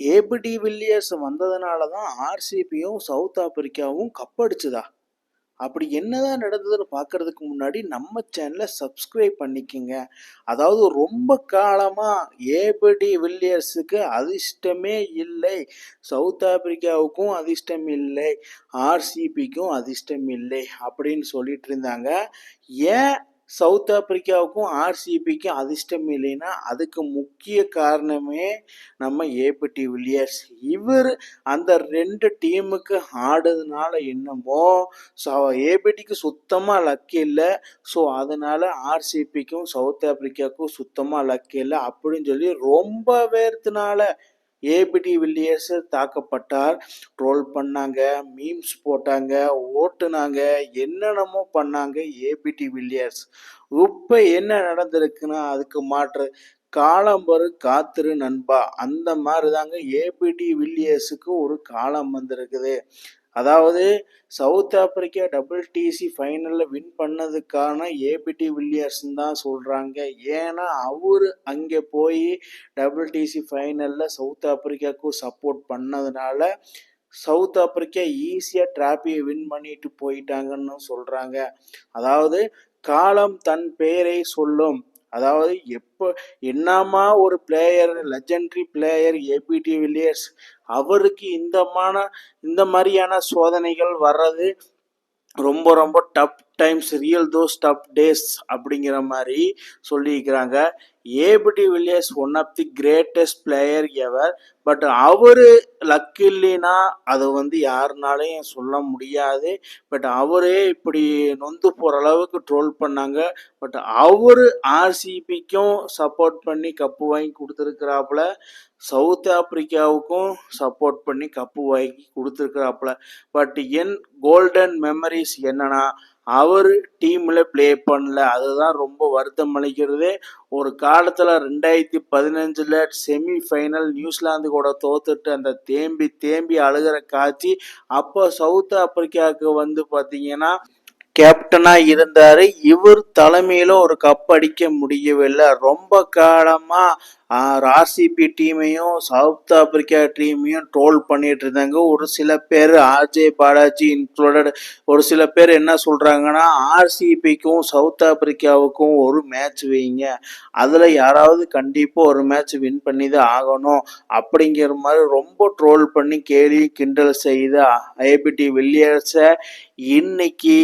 APD Villiers வந்ததுனால தான் ஆர்சிபியும் south ஆப்பிரிக்காவும் கப்படிச்சுதா? அப்படி என்னதான் நடந்ததுன்னு பார்க்கறதுக்கு முன்னாடி நம்ம சேனலை சப்ஸ்கிரைப் பண்ணிக்கங்க. அதாவது ரொம்ப காலமாக ஏபிடி வில்லியர்ஸுக்கு அதிர்ஷ்டமே இல்லை. சவுத் ஆப்பிரிக்காவுக்கும் அதிர்ஷ்டம் இல்லை. ஆர்சிபிக்கும் அதிர்ஷ்டம் இல்லை அப்படின்னு சொல்லிட்டு இருந்தாங்க. ஏன் சவுத் ஆப்பிரிக்காவுக்கும் ஆர்சிபிக்கும் அதிர்ஷ்டம் இல்லைன்னா அதுக்கு முக்கிய காரணமே நம்ம ஏபிடி வில்லியர்ஸ். இவர் அந்த ரெண்டு டீமுக்கு ஆடுறதுனால என்னமோ ஸோ ஏபிடிக்கு சுத்தமாக லக்கு இல்லை. ஸோ அதனால் ஆர்சிபிக்கும் சவுத் ஆப்பிரிக்காவுக்கும் சுத்தமாக லக்கு இல்லை அப்படின்னு சொல்லி ரொம்ப பேர்த்துனால ஏபிடி வில்லியர்ஸ் தாக்கப்பட்டார். ட்ரோல் பண்ணாங்க மீம்ஸ் போட்டாங்க ஓட்டுனாங்க என்னென்னமோ பண்ணாங்க ஏபிடி வில்லியர்ஸ். இப்போ என்ன நடந்திருக்குன்னா அதுக்கு மாற்று. காலம் வரும் காத்திரு நண்பா. அந்த மாதிரி தாங்க ஏபிடி வில்லியர்ஸுக்கு ஒரு காலம் வந்திருக்குது. அதாவது South Africa double D C ஃபைனலில் win பண்ணதுக்கான ஏபிடி வில்லியர்ஸ்னு தான் சொல்கிறாங்க ஏன்னா அவர் அங்கே போய் டபுள் டிசி ஃபைனலில் சவுத் ஆப்பிரிக்காவுக்கும் சப்போர்ட் பண்ணதுனால சவுத் ஆப்பிரிக்கா ஈஸியாக டிராபியை வின் பண்ணிட்டு போயிட்டாங்கன்னு சொல்கிறாங்க அதாவது காலம் தன் பெயரை சொல்லும். அதாவது எப்போ என்னமா ஒரு player legendary player A B D Villiers அவருக்கு இந்தமான இந்த மாதிரியான சோதனைகள் வர்றது ரொம்ப ரொம்ப tough times real those tough days அப்படிங்கிற மாதிரி சொல்லியிருக்கிறாங்க. A B D Villiers one of the greatest player ever but our luck இல்லைன்னா அதை வந்து யாருனாலையும் சொல்ல முடியாது. பட் அவரே இப்படி நொந்து போகிற அளவுக்கு ட்ரோல் பண்ணாங்க. பட் அவர் ஆர்சிபிக்கும் சப்போர்ட் பண்ணி கப்பு வாங்கி கொடுத்துருக்குறாப்புல. சவுத் ஆப்பிரிக்காவுக்கும் சப்போர்ட் பண்ணி கப்பு வாங்கி கொடுத்துருக்குறாப்புல. பட் என் கோல்டன் மெமரிஸ் என்னன்னா அவர் டீமில் ப்ளே பண்ணல. அதுதான் ரொம்ப வருத்தம் அளிக்கிறது. ஒரு காலத்தில் ரெண்டாயிரத்தி பதினஞ்சில் செமி ஃபைனல் நியூசிலாந்து கூட தோத்துட்டு அந்த தேம்பி தேம்பி அழுகிற காட்சி அப்போ சவுத் ஆப்பிரிக்காவுக்கு வந்து பார்த்தீங்கன்னா கேப்டனாக இருந்தார். இவர் தலைமையில ஒரு கப் அடிக்க முடியவில்லை. ரொம்ப காலமாக ஆர்சிபி டீமையும் சவுத் ஆப்பிரிக்கா டீமையும் ட்ரோல் பண்ணிட்டு இருந்தாங்க. ஒரு சில பேர் ஆர்ஜே பாலாஜி இன்க்ளூடட் ஒரு சில பேர் என்ன சொல்கிறாங்கன்னா ஆர்சிபிக்கும் சவுத் ஆப்பிரிக்காவுக்கும் ஒரு மேட்ச் வைங்க. அதில் யாராவது கண்டிப்பாக ஒரு மேட்ச் வின் பண்ணி தான் ஆகணும். அப்படிங்கிற மாதிரி ரொம்ப ட்ரோல் பண்ணி கேலி கிண்டல் செய்த ஐபிடி வில்லியர்ஸை இன்னைக்கு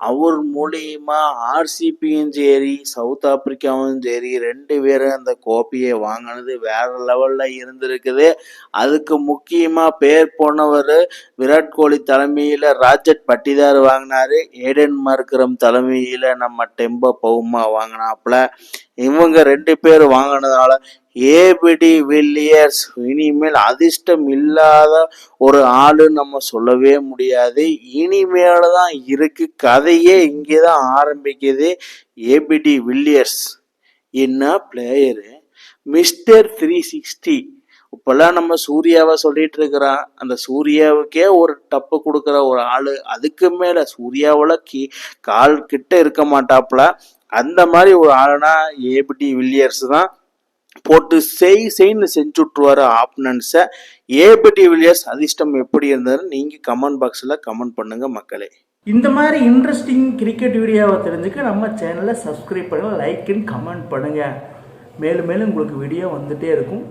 அவர் மூலியமா ஆர்சிபியும் சரி சவுத் ஆப்பிரிக்காவும் சரி ரெண்டு பேரும் அந்த கோப்பையை வாங்கினது வேற லெவல்ல இருந்திருக்குது. அதுக்கு முக்கியமா பேர் போனவர் விராட் கோலி தலைமையில ராஜட் பட்டிதார் வாங்கினாரு. ஏடன் மார்க்கரம் தலைமையில நம்ம டெம்போ பவுமா வாங்கினாப்புல. இவங்க ரெண்டு பேர் வாங்கினதுனால ஏபிடி வில்லியர்ஸ் இனிமேல் அதிர்ஷ்டம் இல்லாத ஒரு ஆளு நம்ம சொல்லவே முடியாது. இனிமேல் தான் இருக்கு. கதையே இங்கே தான் ஆரம்பிக்குது. A B D Villiers. என்ன பிளேயரு மிஸ்டர் த்ரீ சிக்ஸ்டி இப்போல்லாம் நம்ம சூர்யாவை சொல்லிட்டு இருக்கிறான். அந்த சூர்யாவுக்கே ஒரு டப்பு கொடுக்குற ஒரு ஆள். அதுக்கு மேலே சூர்யாவில் கீ கால் கிட்ட இருக்க மாட்டாப்புல அந்த மாதிரி ஒரு ஆளுனா ஏபிடி வில்லியர்ஸ் தான். போட்டு செய் செய்ன்னு செஞ்சு விட்ருவாரு ஆப்னன்ஸை ஏபிடி வில்லியர்ஸ் அதிர்ஷ்டம் எப்படி இருந்ததுன்னு நீங்கள் கமெண்ட் பாக்ஸில் கமெண்ட் பண்ணுங்கள் மக்களே. இந்த மாதிரி இன்ட்ரெஸ்டிங் கிரிக்கெட் வீடியோவை தெரிஞ்சுக்க நம்ம சேனலை சப்ஸ்கிரைப் பண்ணுங்கள் லைக் அண்ட் கமெண்ட் பண்ணுங்கள் மேலும் மேலும் உங்களுக்கு வீடியோ வந்துகிட்டே இருக்கும்.